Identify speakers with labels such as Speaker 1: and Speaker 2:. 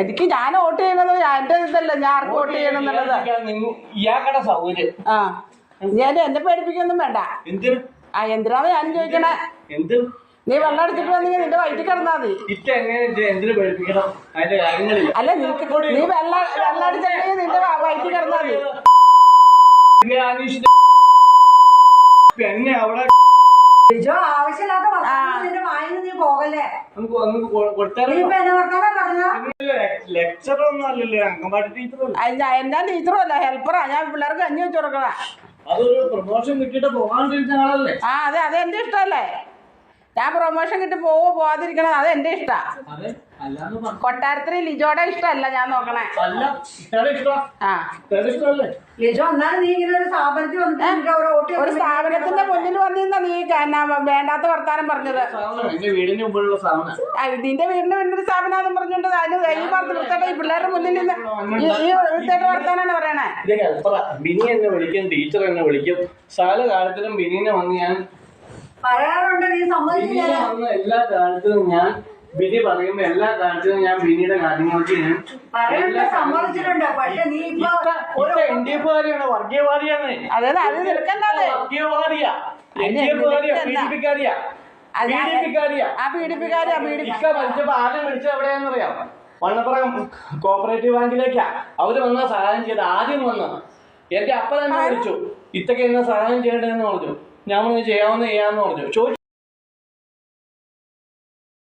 Speaker 1: എനിക്ക് ഞാൻ വോട്ട് ചെയ്യുന്നത് ഞാൻ എന്റെ ഇതല്ല ഞാൻ ആർക്ക് വോട്ട്
Speaker 2: ചെയ്യണമെന്നുള്ളത് സൗകര്യം.
Speaker 1: ആ. ഞാൻ എന്നെ പേടിപ്പിക്കൊന്നും വേണ്ട. ആ എന്തിനാണ് ഞാൻ ചോദിക്കണേ?
Speaker 2: എന്ത്?
Speaker 1: നീ വെള്ളം എടുത്തിട്ട് വന്നെങ്കിൽ നിന്റെ വയറ്റിൽ കിടന്നാ മതി. അല്ല നിനക്ക് നീ വെള്ളം വെള്ളം എടുത്തിട്ടുണ്ടെങ്കിൽ നിന്റെ വൈറ്റ് വയറ്റിൽ കിടന്നാ മതി.
Speaker 2: പിന്നെ അവിടെ
Speaker 3: ആവശ്യമില്ലാത്ത വർത്തമാനം വായിൽ നീ പോകല്ലേ?
Speaker 2: നമുക്ക് നമുക്ക് കൊ-
Speaker 3: നീ
Speaker 2: കൊടുത്താലോ
Speaker 3: ഇപ്പൊ എന്നെ വർത്തമാനം പറഞ്ഞ?
Speaker 2: ലെക്ചർ ഒന്നും അല്ലല്ലോ അംഗൻവാടി ടീച്ചർ
Speaker 1: അത് ഞാൻ എന്നാ ടീച്ചറും അല്ല ഹെൽപ്പറാ ഞാൻ പിള്ളേർക്ക് കഞ്ഞി വെച്ചു കൊടുക്കണേ
Speaker 2: അതൊരു പ്രൊമോഷൻ കിട്ടിയിട്ട് പോകാണ്ടിരുന്ന ആളല്ലേ?
Speaker 1: ആ അതെ അത് എന്റെ ഇഷ്ടമല്ലേ ഞാൻ പ്രൊമോഷൻ കിട്ടി പോവോ പോവാതിരിക്കണത് അത് എന്റെ ഇഷ്ടാ.
Speaker 2: അതെ അല്ലാന്ന് പറഞ്ഞു.
Speaker 1: കൊട്ടാരത്തിന് ലിജോടെ ഇഷ്ടമല്ല ഞാൻ നോക്കണേ.
Speaker 2: അല്ല ഇഷ്ടമാണ് ഇഷ്ടം.
Speaker 1: ആ.
Speaker 3: ലിജോ നീ ഇങ്ങനെ ഒരു സ്ഥാപനത്തിൽ വന്നിട്ട് ഒരു
Speaker 1: സ്ഥാപനത്തിന്റെ മുന്നിൽ വന്നിരുന്ന നീ എന്നാ വേണ്ടാത്ത വർത്താനം പറഞ്ഞത്.
Speaker 2: നിന്റെ വീടിന്
Speaker 1: വേണ്ടൊരു വീടിന്റെ സ്ഥാപനം പറഞ്ഞുകൊണ്ട് അതിന് ഈ പറഞ്ഞ വൃത്തിയുടെ ഈ പിള്ളേരുടെ മുന്നിൽ നിന്ന് ഈ വർത്താനാണ് പറയണേ.
Speaker 2: ബിനി എന്നെ വിളിക്കും ടീച്ചർ എന്നെ വിളിക്കും. സാല കാലത്തിലും ബിനിനെ വന്ന് ഞാൻ
Speaker 3: പറയാറുണ്ട് നീ സമ്മതിച്ചില്ല.
Speaker 2: എല്ലാ ഞാൻ ബിനി പറയുമ്പോ എല്ലാ കാലത്തിലും ഞാൻ ബിനിയുടെ കാര്യങ്ങൾക്ക് ഞാൻ
Speaker 3: പറയാറുണ്ട് സമ്മതിച്ചിട്ടുണ്ട്. പക്ഷെ നീ ഇപ്പൊ ഒരു
Speaker 2: എൻ ഡി എഫ് കാരിയാണ് വർഗീയവാദിയാണ്.
Speaker 1: അതായത് അത് നിൽക്കണ്ടത്
Speaker 2: വർഗീയവാദിയാ. എൻ ഡി എഫ് കാരിയാ പി ഡി പി കാരിയാ പി ഡി പി കാരിയാ
Speaker 1: ആ പീഡിപ്പിക്കാരി ആ പീഡിപ്പി
Speaker 2: ഇക്ക മരിച്ചപ്പോ ആദ്യം വിളിച്ചത് എവിടെയാണെന്നറിയാം വണ്ണപ്പുറം കോപ്പറേറ്റീവ് ബാങ്കിലേക്കാ. അവർ വന്ന സഹായം ചെയ്ത് ആദ്യം വന്ന എന്റെ അപ്പ തന്നെ വിളിച്ചു. ഇത്തൊക്കെ എന്നെ സഹായം ചെയ്യണ്ടെന്ന് പറഞ്ഞു. ഞാൻ പറഞ്ഞു ചെയ്യാവുന്ന ചെയ്യാന്ന് പറഞ്ഞു. ചോദിച്ചു